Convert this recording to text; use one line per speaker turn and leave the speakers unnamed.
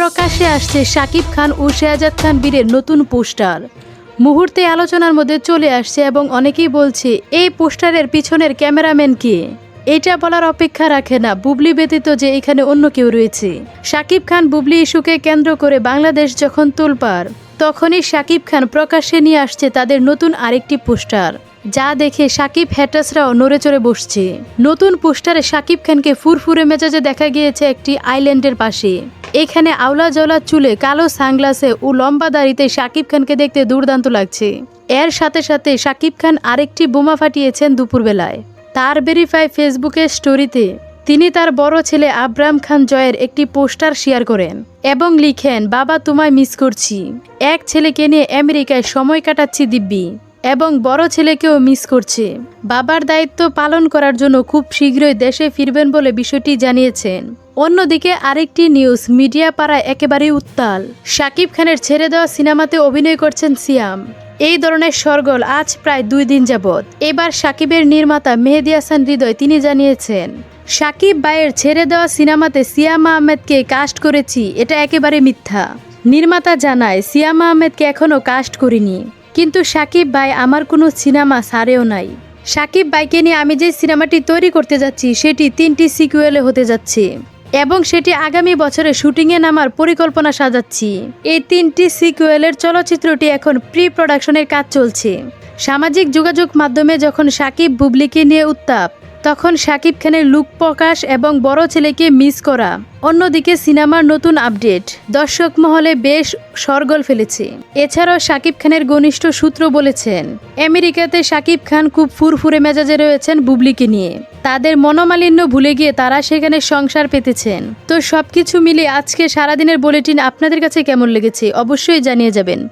প্রকাশ্যে আসছে শাকিব খান ও শেহজাদ খান বীরের নতুন পোস্টার। মুহূর্তে আলোচনার মধ্যে চলে আসছে এবং অনেকেই বলছে, এই পোস্টারের পিছনের ক্যামেরাম্যান কে? এটা বলার অপেক্ষা রাখে না, বুবলি ব্যতীত যে এখানে অন্য কেউ রয়েছে। শাকিব খান বুবলি ইস্যুকে কেন্দ্র করে বাংলাদেশ যখন তোলপাড়, তখনই শাকিব খান প্রকাশ্যে নিয়ে আসছে তাদের নতুন আরেকটি পোস্টার। যা দেখে সাকিব হ্যাটাসরাও নড়ে চড়ে বসছে। নতুন পোস্টারে সাকিব খানকে ফুরফুরে মেজাজে দেখা গিয়েছে একটি আইল্যান্ডের পাশে। এখানে আওলা জলা চুলে কালো সানগ্লাসে ও লম্বা দাড়িতে সাকিব খানকে দেখতে দুর্দান্ত লাগছে। এর সাথে সাথে সাকিব খান আরেকটি বোমা ফাটিয়েছেন দুপুরবেলায়। তার ভেরিফাই ফেসবুকের স্টোরিতে তিনি তার বড় ছেলে আব্রাম খান জয়ের একটি পোস্টার শেয়ার করেন এবং লিখেন, বাবা, তোমায় মিস করছি। এক ছেলেকে নিয়ে আমেরিকায় সময় কাটাচ্ছি দিব্যি এবং বড় ছেলেকেও মিস করছে। বাবার দায়িত্ব পালন করার জন্য খুব শীঘ্রই দেশে ফিরবেন বলে বিষয়টি জানিয়েছেন। অন্যদিকে আরেকটি নিউজ মিডিয়া পাড়ায় একেবারেই উত্তাল। শাকিব খানের ছেড়ে দেওয়া সিনেমাতে অভিনয় করছেন সিয়াম। এই ধরনের সরগোল আজ প্রায় দুই দিন যাবৎ। এবার সাকিবের নির্মাতা মেহেদি হাসান হৃদয় তিনি জানিয়েছেন সাকিব ভাইয়ের ছেড়ে দেওয়া সিনেমাতে সিয়াম আহমেদকে কাস্ট করেছি, এটা একেবারে মিথ্যা। নির্মাতা জানায়, সিয়াম আহমেদকে এখনও কাস্ট করিনি, কিন্তু সাকিব ভাই আমার কোনো সিনেমা সারেও নাই। সাকিব ভাইকে নিয়ে আমি যে সিনেমাটি তৈরি করতে যাচ্ছি, সেটি তিনটি সিকুয়েলে হতে যাচ্ছে। এবং সেটি আগামী বছরে শুটিংয়ে নামার পরিকল্পনা সাজাচ্ছি। এই তিনটি সিকুয়েলের চলচ্চিত্রটি এখন প্রি প্রোডাকশনের কাজ চলছে। সামাজিক যোগাযোগ মাধ্যমে যখন সাকিব বুবলিকে নিয়ে উত্তাপ তখন সাকিব খানের লুক প্রকাশ এবং বড় ছেলেকে মিস করা। অন্যদিকে সিনেমার নতুন আপডেট, দর্শক মহলে বেশ সরগোল ফেলেছে। এছাড়াও সাকিব খানের ঘনিষ্ঠ সূত্র বলেছেন, আমেরিকাতে সাকিব খান খুব ফুরফুরে মেজাজে রয়েছেন বুবলিকে নিয়ে। তাদের মনোমালিন্য ভুলে গিয়ে তারা সেখানে সংসার পেতেছেন। তো সবকিছু মিলিয়ে আজকে সারাদিনের বুলেটিন আপনাদের কাছে কেমন লেগেছে অবশ্যই জানিয়ে যাবেন।